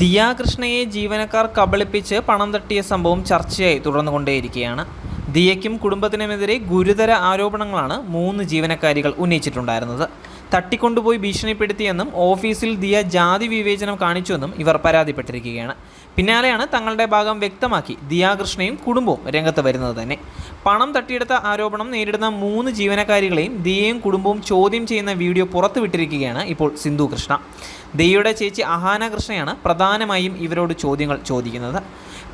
ദിയ കൃഷ്ണയെ ജീവനക്കാർ കബളിപ്പിച്ച് പണം തട്ടിയ സംഭവം ചർച്ചയായി തുടർന്നുകൊണ്ടേയിരിക്കുകയാണ്. ദിയയ്ക്കും കുടുംബത്തിനുമെതിരെ ഗുരുതര ആരോപണങ്ങളാണ് മൂന്ന് ജീവനക്കാരികൾ ഉന്നയിച്ചിട്ടുണ്ടായിരുന്നത്. തട്ടിക്കൊണ്ടുപോയി ഭീഷണിപ്പെടുത്തിയെന്നും ഓഫീസിൽ ദിയ ജാതി വിവേചനം കാണിച്ചുവെന്നും ഇവർ പരാതിപ്പെട്ടിരിക്കുകയാണ്. പിന്നാലെയാണ് തങ്ങളുടെ ഭാഗം വ്യക്തമാക്കി ദിയാകൃഷ്ണയും കുടുംബവും രംഗത്ത് വരുന്നത് തന്നെ. പണം തട്ടിയെടുത്ത ആരോപണം നേരിടുന്ന മൂന്ന് ജീവനക്കാരികളെയും ദിയയും കുടുംബവും ചോദ്യം ചെയ്യുന്ന വീഡിയോ പുറത്തുവിട്ടിരിക്കുകയാണ് ഇപ്പോൾ സിന്ധു കൃഷ്ണ. ദിയയുടെ ചേച്ചി അഹാന കൃഷ്ണയാണ് പ്രധാനമായും ഇവരോട് ചോദ്യങ്ങൾ ചോദിക്കുന്നത്.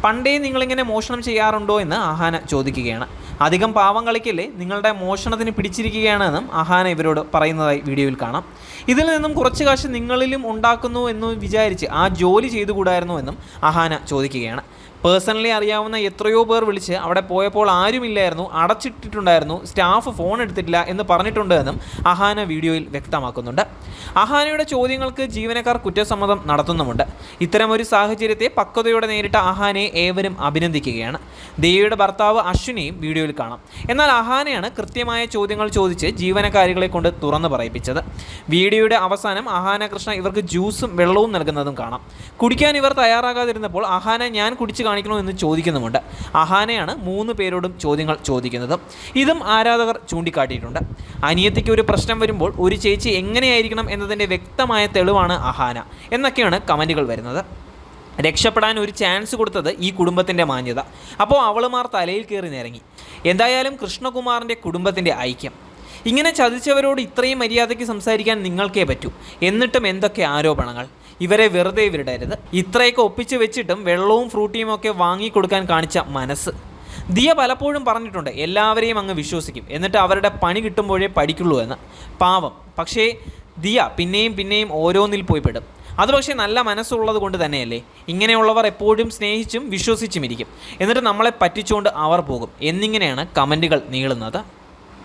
പണ്ടേ നിങ്ങളിങ്ങനെ മോഷണം ചെയ്യാറുണ്ടോ എന്ന് അഹാന ചോദിക്കുകയാണ്. അധികം പാവം കളിക്കല്ലേ? നിങ്ങളുടെ മോഷണത്തിന് പിടിച്ചിരിക്കുകയാണെന്നും അഹാന ഇവരോട് പറയുന്നതായി വീഡിയോയിൽ കാണാം. ഇതിൽ നിന്നും കുറച്ച് കാശ് നിങ്ങളിലും ഉണ്ടാക്കുന്നു എന്ന് വിചാരിച്ച് ആ ജോലി ചെയ്തുകൂടായിരുന്നു എന്നും അഹാന ചോദിക്കുകയാണ്. പേഴ്സണലി അറിയാവുന്ന എത്രയോ പേർ വിളിച്ച് അവിടെ പോയപ്പോൾ ആരുമില്ലായിരുന്നു അടച്ചിട്ടിട്ടുണ്ടായിരുന്നു സ്റ്റാഫ് ഫോൺ എടുത്തിട്ടില്ല എന്ന് പറഞ്ഞിട്ടുണ്ട് എന്നും അഹാന വീഡിയോയിൽ വ്യക്തമാക്കുന്നുണ്ട്. അഹാനയുടെ ചോദ്യങ്ങൾക്ക് ജീവനക്കാർ കുറ്റസമ്മതം നടത്തുന്നുമുണ്ട്. ഇത്തരമൊരു സാഹചര്യത്തെ പക്വതയോടെ നേരിട്ട അഹാനയെ ഏവരും അഭിനന്ദിക്കുകയാണ്. ദേവിയുടെ ഭർത്താവ് അശ്വിനെയും വീഡിയോയിൽ കാണാം. എന്നാൽ അഹാനയാണ് കൃത്യമായ ചോദ്യങ്ങൾ ചോദിച്ച് ജീവനക്കാരികളെ കൊണ്ട് തുറന്നു പറയിപ്പിച്ചത്. വീഡിയോയുടെ അവസാനം അഹാന കൃഷ്ണ ഇവർക്ക് ജ്യൂസും വെള്ളവും നൽകുന്നതും കാണാം. കുടിക്കാൻ ഇവർ തയ്യാറാകാതിരുന്നപ്പോൾ അഹാന ഞാൻ കുടിച്ചു കാണിക്കണോ എന്ന് ചോദിക്കുന്നുമുണ്ട്. അഹാനയാണ് മൂന്ന് പേരോടും ചോദ്യങ്ങൾ ചോദിക്കുന്നത്. ഇതും ആരാധകർ ചൂണ്ടിക്കാട്ടിയിട്ടുണ്ട്. അനിയത്തിക്ക് ഒരു പ്രശ്നം വരുമ്പോൾ ഒരു ചേച്ചി എങ്ങനെയായിരിക്കണം എന്നതിന്റെ വ്യക്തമായ തെളിവാണ് അഹാന എന്നൊക്കെയാണ് കമന്റുകൾ വരുന്നത്. രക്ഷപ്പെടാൻ ഒരു ചാൻസ് കൊടുത്തത് ഈ കുടുംബത്തിന്റെ മാന്യത. അപ്പോൾ അവളുമാർ തലയിൽ കയറി നിരങ്ങി. എന്തായാലും കൃഷ്ണകുമാറിന്റെ കുടുംബത്തിന്റെ ഐക്യം. ഇങ്ങനെ ചതിച്ചവരോട് ഇത്രയും മര്യാദയ്ക്ക് സംസാരിക്കാൻ നിങ്ങൾക്കേ പറ്റൂ. എന്നിട്ടും എന്തൊക്കെ ആരോപണങ്ങൾ? ഇവരെ വെറുതെ വിടരുത്. ഇത്രയൊക്കെ ഒപ്പിച്ച് വെച്ചിട്ടും വെള്ളവും ഫ്രൂട്ടിയും ഒക്കെ വാങ്ങിക്കൊടുക്കാൻ കാണിച്ച മനസ്സ്. ദിയ പലപ്പോഴും പറഞ്ഞിട്ടുണ്ട് എല്ലാവരെയും അങ്ങ് വിശ്വസിക്കും. എന്നിട്ട് അവരുടെ പണി കിട്ടുമ്പോഴേ പഠിക്കുള്ളൂ എന്ന്. പാവം. പക്ഷേ ദിയ പിന്നെയും പിന്നെയും ഓരോന്നിൽ പോയി പെടും. അത് പക്ഷേ നല്ല മനസ്സുള്ളത് കൊണ്ട് തന്നെയല്ലേ? ഇങ്ങനെയുള്ളവർ എപ്പോഴും സ്നേഹിച്ചും വിശ്വസിച്ചും ഇരിക്കും. എന്നിട്ട് നമ്മളെ പറ്റിച്ചുകൊണ്ട് അവർ പോകും. എന്നിങ്ങനെയാണ് കമന്റുകൾ നീളുന്നത്.